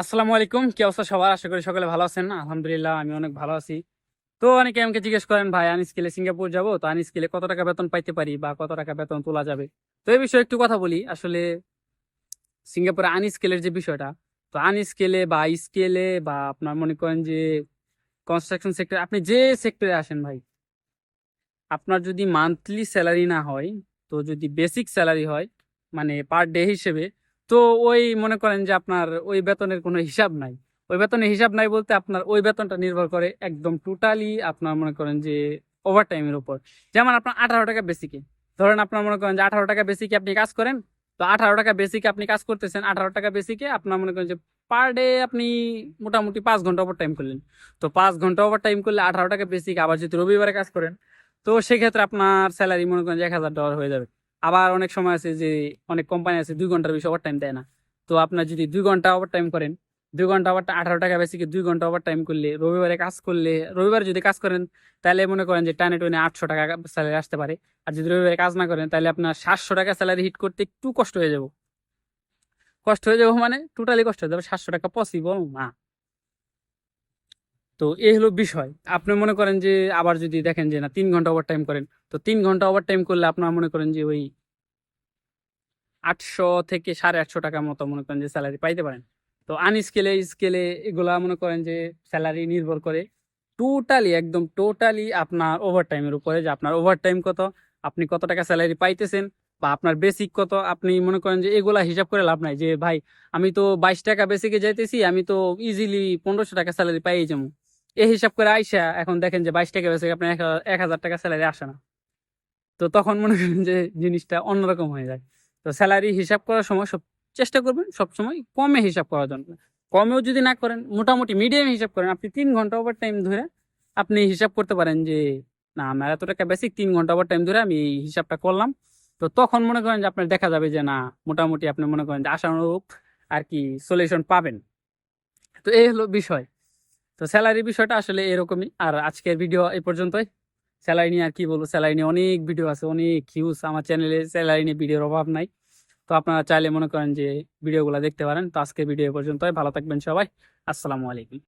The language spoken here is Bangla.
আসসালামু আলাইকুম, কি অবস্থা সবার? আশা করি সকলে ভালো আছেন। আলহামদুলিল্লাহ, আমি অনেক ভালো আছি। তো অনেকে আমাকে জিজ্ঞেস করেন, ভাই আনস্কেলে সিঙ্গাপুর যাব? তো আনস্কেলে কত টাকা বেতন পাইতে পারি বা কত টাকা বেতন তোলা যাবে? তো এই বিষয়ে একটু কথা বলি। আসলে সিঙ্গাপুরে আনস্কেলের যে বিষয়টা, তো আনস্কেলে বা স্কেলে বা আপনার মনে করেন যে কনস্ট্রাকশন সেক্টর আপনি যে সেক্টরে আসেন ভাই, আপনার যদি মান্থলি স্যালারি না হয়, তো যদি বেসিক স্যালারি হয় মানে পার ডে হিসেবে তো ওই মনে করেন যে আপনার ওই বেতনের কোনো হিসাব নাই। ওই বেতনের হিসাব নাই বলতে আপনার ওই বেতনটা নির্ভর করে একদম টোটালি আপনার মনে করেন যে ওভার টাইমের উপর। যেমন আপনার আঠারো টাকা বেসিকে ধরেন আপনার মনে করেন যে আঠারো টাকা বেসিকে আপনি কাজ করেন, তো আঠারো টাকা বেসিকে আপনি কাজ করতেছেন, আঠারো টাকা বেসিকে আপনার মনে করেন যে পার ডে আপনি মোটামুটি পাঁচ ঘণ্টা ওভার টাইম করলেন। তো পাঁচ ঘণ্টা ওভার টাইম করলে আঠারো টাকা বেসিকে আবার যদি রবিবারে কাজ করেন, তো সেক্ষেত্রে আপনার স্যালারি মনে করেন যে এক হাজার ডলার হয়ে যাবে। আবার অনেক সময় আছে যে অনেক কোম্পানি আছে দুই ঘণ্টার বেশি ওভার টাইম দেয় না। তো আপনার যদি দুই ঘণ্টা ওভার টাইম করেন, দুই ঘণ্টা ওভার আঠারো টাকা বেশি দুই ঘণ্টা ওভার টাইম করলে, রবিবারে কাজ করলে, রবিবারে যদি কাজ করেন, তাহলে মনে করেন যে টানে টেনে আটশো টাকা স্যালারি আসতে পারে। আর যদি রবিবারে কাজ না করেন, তাহলে আপনার সাতশো টাকা স্যালারি হিট করতে একটু কষ্ট হয়ে যাব। কষ্ট হয়ে যাব মানে টোটালি কষ্ট হয়ে যাবে। সাতশো টাকা পসিবল না। তো এই হলো বিষয়। আপনি মনে করেন যে আবার যদি দেখেন যে না, তিন ঘণ্টা ওভার টাইম করেন, তো তিন ঘণ্টা ওভার টাইম করলে আপনার মনে করেন যে ওই আটশো থেকে সাড়ে আটশো টাকার মতো মনে করেন যে স্যালারি পাইতে পারেন। তো আনস্কেলে স্কেলে এগুলা মনে করেন যে স্যালারি নির্ভর করে টোটালি একদম টোটালি আপনার ওভার টাইমের উপরে যে আপনার ওভার টাইম কত, আপনি কত টাকা স্যালারি পাইতেছেন বা আপনার বেসিক কত, আপনি মনে করেন যে এগুলা হিসাব করে লাভ নাই যে ভাই, আমি তো বাইশ টাকা বেসিকে যাইতেছি, আমি তো ইজিলি পনেরোশো টাকা স্যালারি পাই যাব। এই হিসাব করে আইসা এখন দেখেন যে বাইশ টাকা বেসিক আপনার এক হাজার টাকা স্যালারি আসে না। তো তখন মনে করেন যে জিনিসটা অন্যরকম হয়ে যায়। তো স্যালারি হিসাব করার সময় সব চেষ্টা করবেন সবসময় কমে হিসাব করার জন্য। কমেও যদি না করেন, মোটামুটি মিডিয়াম হিসাব করেন, আপনি তিন ঘণ্টা ওভার টাইম ধরে আপনি হিসাব করতে পারেন যে, না, আমার এত টাকা বেসিক তিন ঘণ্টা ওভার টাইম ধরে আমি এই হিসাবটা করলাম। তো তখন মনে করেন যে আপনার দেখা যাবে যে, না, মোটামুটি আপনি মনে করেন যে আশানুরূপ আর কি সলিউশন পাবেন। তো এই হলো বিষয়। তো স্যালারি বিষয়টা আসলে এরকমই। আর আজকের ভিডিও এই পর্যন্তই। স্যালারি নিয়ে আর কি বলব? স্যালারি নিয়ে অনেক ভিডিও আছে, অনেক হিউজ আমার চ্যানেলে স্যালারি নিয়ে ভিডিওর অভাব নাই। তো আপনারা চাইলে মনে করেন যে ভিডিওগুলো দেখতে পারেন। তো আজকের ভিডিও এ পর্যন্তই। ভালো থাকবেন সবাই। আসসালামু আলাইকুম।